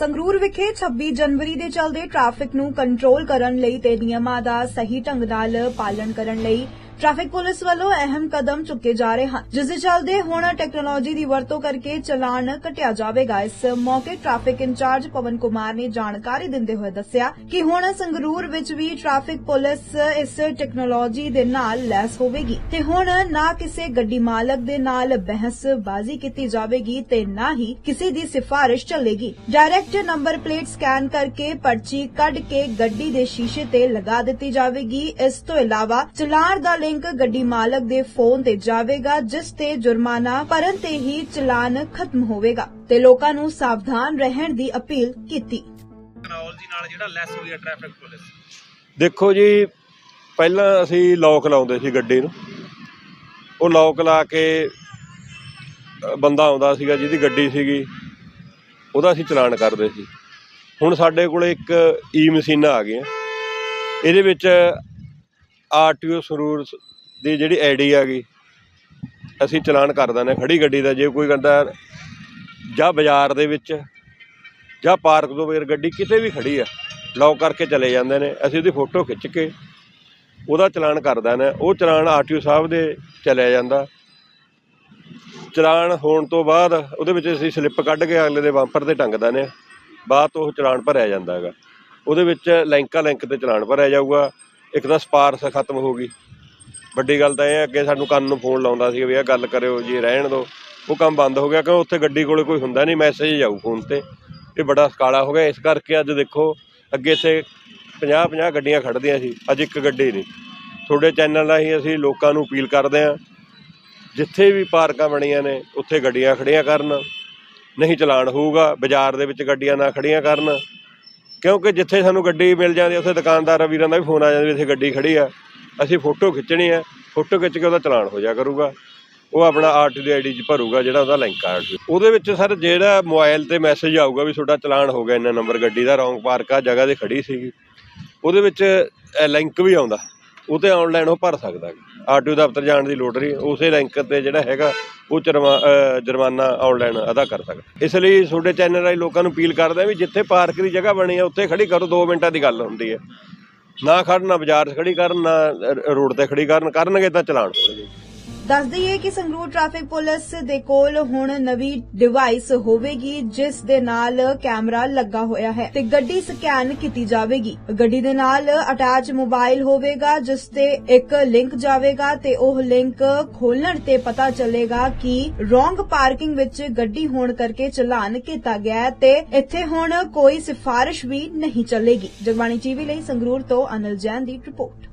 ਸੰਗਰੂਰ ਵਿਖੇ 26 ਜਨਵਰੀ ਦੇ ਚੱਲਦੇ ਟ੍ਰੈਫਿਕ ਨੂੰ ਕੰਟਰੋਲ ਕਰਨ ਲਈ ਤੇ ਨਿਯਮਾਂ ਦਾ ਸਹੀ ਢੰਗ ਨਾਲ ਪਾਲਣ ਕਰਨ ਲਈ ਟ੍ਰੈਫਿਕ ਪੁਲਿਸ ਵੱਲੋਂ ਅਹਿਮ ਕਦਮ ਚੁੱਕੇ ਜਾ ਰਹੇ ਹਨ, ਜਿਸ ਦੇ ਚੱਲਦੇ ਹੁਣ ਟੈਕਨੋਲੋਜੀ ਦੀ ਵਰਤੋਂ ਕਰਕੇ ਚਲਾਨ ਘਟਿਆ ਜਾਵੇਗਾ। ਇਸ ਮੌਕੇ ਟ੍ਰੈਫਿਕ ਇੰਚਾਰਜ ਪਵਨ ਕੁਮਾਰ ਨੇ ਜਾਣਕਾਰੀ ਦਿੰਦੇ ਹੋਏ ਦੱਸਿਆ ਕਿ ਹੁਣ ਸੰਗਰੂਰ ਵਿੱਚ ਵੀ ਟ੍ਰੈਫਿਕ ਪੁਲਿਸ ਇਸ ਟੈਕਨੋਲੋਜੀ ਦੇ ਨਾਲ ਲੈਸ ਹੋਵੇਗੀ ਤੇ ਹੁਣ ਨਾ ਕਿਸੇ ਗੱਡੀ ਮਾਲਕ ਦੇ ਨਾਲ ਬਹਿਸਬਾਜ਼ੀ ਕੀਤੀ ਜਾਵੇਗੀ ਤੇ ਨਾ ਹੀ ਕਿਸੇ ਦੀ ਸਿਫਾਰਿਸ਼ ਚੱਲੇਗੀ। ਡਾਇਰੈਕਟ ਨੰਬਰ ਪਲੇਟ ਸਕੈਨ ਕਰਕੇ ਪਰਚੀ ਕੱਢ ਕੇ ਗੱਡੀ ਦੇ ਸ਼ੀਸ਼ੇ ਤੇ ਲਗਾ ਦਿੱਤੀ ਜਾਵੇਗੀ। ਇਸ ਤੋਂ ਇਲਾਵਾ ਚਲਾਨ ਦਾ ਲਿੰਕ ਗੱਡੀ ਮਾਲਕ ਦੇ ਫੋਨ ਤੇ ਜਾਵੇਗਾ ਜਿਸ ਤੇ ਜੁਰਮਾਨਾ ਭਰਨ ਤੇ ਹੀ ਚਲਾਨ ਖਤਮ ਹੋਵੇਗਾ ਤੇ ਲੋਕਾਂ ਨੂੰ ਸਾਵਧਾਨ ਰਹਿਣ ਦੀ ਅਪੀਲ ਕੀਤੀ। ਟੈਕਨੋਲੋਜੀ ਨਾਲ ਜਿਹੜਾ ਲੈਸ ਹੋਈ ਹੈ ਟ੍ਰੈਫਿਕ ਪੁਲਿਸ। ਦੇਖੋ ਜੀ ਪਹਿਲਾਂ ਅਸੀਂ ਲੋਕ ਲਾਉਂਦੇ ਸੀ ਗੱਡੀ ਨੂੰ। ਉਹ ਲੋਕ ਲਾ ਕੇ ਬੰਦਾ ਆਉਂਦਾ ਸੀਗਾ ਜਿਹਦੀ ਗੱਡੀ ਸੀਗੀ ਉਹਦਾ ਅਸੀਂ ਚਲਾਨ ਕਰਦੇ ਸੀ। ਹੁਣ ਸਾਡੇ ਕੋਲ ਇੱਕ ਈ ਮਸ਼ੀਨਾਂ ਆ ਗਈਆਂ। ਇਹਦੇ ਵਿੱਚ ਆਰਟੀਓ ਸਰੂਰ ਦੀ ਜਿਹੜੀ ਆਈਡੀ ਆ ਗਈ, ਅਸੀਂ ਚਲਾਨ ਕਰ ਦਿੰਦੇ ਹਾਂ ਖੜੀ ਗੱਡੀ ਦਾ, ਜੇ ਕੋਈ ਕਹਿੰਦਾ ਜਾਂ ਬਾਜ਼ਾਰ ਦੇ ਵਿੱਚ ਜਾਂ ਪਾਰਕ ਤੋਂ ਬਗੈਰ ਗੱਡੀ ਕਿਤੇ ਵੀ ਖੜੀ ਆ ਲੌਕ ਕਰਕੇ ਚਲੇ ਜਾਂਦੇ ਨੇ, ਅਸੀਂ ਉਹਦੀ ਫੋਟੋ ਖਿੱਚ ਕੇ ਉਹਦਾ ਚਲਾਨ ਕਰਦਾ ਨੇ ਉਹ ਚਲਾਨ ਆਰਟੀਓ ਸਾਹਿਬ ਦੇ ਚਲਿਆ ਜਾਂਦਾ। ਚਲਾਨ ਹੋਣ ਤੋਂ ਬਾਅਦ ਉਹਦੇ ਵਿੱਚ ਅਸੀਂ ਸਲਿੱਪ ਕੱਢ ਕੇ ਅਗਲੇ ਦੇ ਬੰਪਰ ਤੇ ਟੰਗਦਾ ਨੇ ਬਾਅਦ ਤੋਂ ਉਹ ਚਲਾਨ ਭਰਿਆ ਜਾਂਦਾ ਹੈਗਾ। ਉਹਦੇ ਵਿੱਚ ਲਿੰਕਾ ਲਿੰਕ ਤੇ ਚਲਾਨ ਭਰਿਆ ਜਾਊਗਾ। ਇੱਕ ਤਾਂ ਸਪਾਰਸ ਖਤਮ ਹੋ ਗਈ। ਵੱਡੀ ਗੱਲ ਤਾਂ ਇਹ ਹੈ ਅੱਗੇ ਸਾਨੂੰ ਕੰਨ ਨੂੰ ਫੋਨ ਲਾਉਂਦਾ ਸੀ ਵੀ ਇਹ ਗੱਲ ਕਰਿਓ ਜੀ, ਰਹਿਣ ਦਿਓ। ਉਹ ਕੰਮ ਬੰਦ ਹੋ ਗਿਆ ਕਿਉਂ? ਉੱਥੇ ਗੱਡੀ ਕੋਲੇ ਕੋਈ ਹੁੰਦਾ ਨਹੀਂ, ਮੈਸੇਜ ਜਾਊ ਫੋਨ ਤੇ। ਇਹ ਬੜਾ ਸਕਾਲਾ ਹੋ ਗਿਆ। ਇਸ ਕਰਕੇ ਅੱਜ ਦੇਖੋ, ਅੱਗੇ ਇੱਥੇ 50 50 ਗੱਡੀਆਂ ਖੜਦੀਆਂ ਸੀ, ਅੱਜ ਇੱਕ ਗੱਡੀ ਨਹੀਂ। ਤੁਹਾਡੇ ਚੈਨਲ ਰਾਹੀਂ ਅਸੀਂ ਲੋਕਾਂ ਨੂੰ ਅਪੀਲ ਕਰਦੇ ਹਾਂ, ਜਿੱਥੇ ਵੀ ਪਾਰਕਾਂ ਬਣੀਆਂ ਨੇ, ਉੱਥੇ ਗੱਡੀਆਂ ਖੜੀਆਂ ਕਰਨ। ਨਹੀਂ ਚਲਾਨ ਹੋਊਗਾ, ਬਾਜ਼ਾਰ ਦੇ ਵਿੱਚ ਗੱਡੀਆਂ ਨਾ ਖੜੀਆਂ ਕਰਨ। ਕਿਉਂਕਿ ਜਿੱਥੇ ਸਾਨੂੰ ਗੱਡੀ ਮਿਲ ਜਾਂਦੀ ਉੱਥੇ ਦੁਕਾਨਦਾਰਾਂ ਵੀਰਾਂ ਦਾ ਵੀ ਫੋਨ ਆ ਜਾਂਦਾ ਵੀ ਇੱਥੇ ਗੱਡੀ ਖੜੀ ਆ। ਅਸੀਂ ਫੋਟੋ ਖਿੱਚਣੀ ਆ, ਫੋਟੋ ਖਿੱਚ ਕੇ ਉਹਦਾ ਚਲਾਨ ਹੋ ਜਾ ਕਰੂਗਾ। ਉਹ ਆਪਣਾ ਆਰਟੀ ਦੀ ਆਈਡੀ 'ਚ ਭਰੂਗਾ ਜਿਹੜਾ ਉਹਦਾ ਲਿੰਕ ਆ। ਉਹਦੇ ਵਿੱਚ ਸਰ ਜਿਹੜਾ ਮੋਬਾਈਲ ਤੇ ਮੈਸੇਜ ਆਊਗਾ ਵੀ ਤੁਹਾਡਾ ਚਲਾਨ ਹੋ ਗਿਆ, ਇੰਨਾ ਨੰਬਰ ਗੱਡੀ ਦਾ, ਰੌਂਗ ਪਾਰਕ ਆ, ਜਗ੍ਹਾ ਤੇ ਖੜੀ ਸੀਗੀ। ਉਹਦੇ ਵਿੱਚ ਲਿੰਕ ਵੀ ਆਉਂਦਾ। ਉਹ ਤੇ ਆਨਲਾਈਨ ਉਹ ਭਰ ਸਕਦਾ ਆਰਟੀਓ ਦਫ਼ਤਰ ਜਾਣ ਦੀ ਲੋੜ ਨਹੀਂ, ਉਸੇ ਰੈਂਕ ਤੇ ਜਿਹੜਾ ਹੈਗਾ, ਉਹ ਜੁਰਮਾ- ਜੁਰਮਾਨਾ ਆਨਲਾਈਨ ਅਦਾ ਕਰ ਸਕਦਾ ਇਸ ਲਈ ਤੁਹਾਡੇ ਚੈਨਲ ਰਾਹੀਂ ਲੋਕਾਂ ਨੂੰ ਅਪੀਲ ਕਰਦਾ ਵੀ ਜਿੱਥੇ ਪਾਰਕ ਦੀ ਜਗ੍ਹਾ ਬਣੀ ਹੈ, ਉੱਥੇ ਖੜੀ ਕਰੋ 2 ਮਿੰਟਾਂ ਦੀ ਗੱਲ ਹੁੰਦੀ ਹੈ। ਨਾ ਖੜਨ ਨਾ ਬਾਜ਼ਾਰ 'ਚ ਖੜੀ ਕਰਨ, ਨਾ ਰੋਡ ਤੇ ਖੜੀ ਕਰਨ, ਕਰਨਗੇ ਤਾਂ ਚਲਾਨ ਹੋਣਗੇ। ਦੱਸ ਦਈਏ ਕਿ ਸੰਗਰੂਰ ਟ੍ਰੈਫਿਕ ਪੁਲਿਸ ਦੇ ਕੋਲ ਹੁਣ ਨਵੀਂ ਡਿਵਾਈਸ ਹੋਵੇਗੀ, ਜਿਸ ਦੇ ਨਾਲ ਕੈਮਰਾ ਲੱਗਾ ਹੋਇਆ ਹੈ ਤੇ ਗੱਡੀ ਸਕੈਨ ਕੀਤੀ ਜਾਵੇਗੀ। ਗੱਡੀ ਦੇ ਨਾਲ ਅਟੈਚ ਮੋਬਾਈਲ ਹੋਵੇਗਾ, ਜਿਸ ਤੇ ਇੱਕ ਲਿੰਕ ਜਾਵੇਗਾ ਤੇ ਉਹ ਲਿੰਕ ਖੋਲਣ ਤੇ ਪਤਾ ਚੱਲੇਗਾ ਕਿ ਰੋਂਗ ਪਾਰਕਿੰਗ ਵਿੱਚ ਗੱਡੀ ਹੋਣ ਕਰਕੇ ਚਲਾਨ ਕੀਤਾ ਗਿਆ ਹੈ ਤੇ ਇੱਥੇ ਹੁਣ ਕੋਈ ਸਿਫਾਰਿਸ਼ ਵੀ ਨਹੀਂ ਚੱਲੇਗੀ। ਜਗਬਾਣੀ ਟੀਵੀ ਲਈ ਸੰਗਰੂਰ ਤੋਂ ਅਨਿਲ ਜੈਨ ਦੀ ਰਿਪੋਰਟ।